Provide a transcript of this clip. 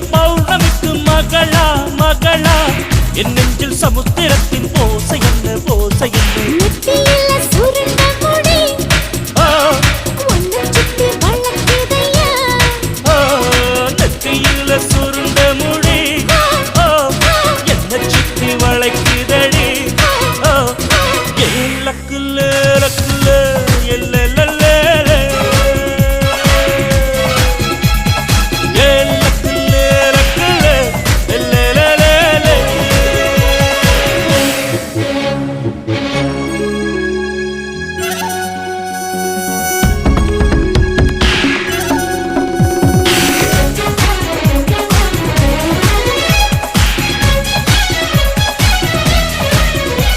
பௌர்ணமிக்கு மகளா மகளா. என் நெஞ்சில் சமுத்திரத்தின்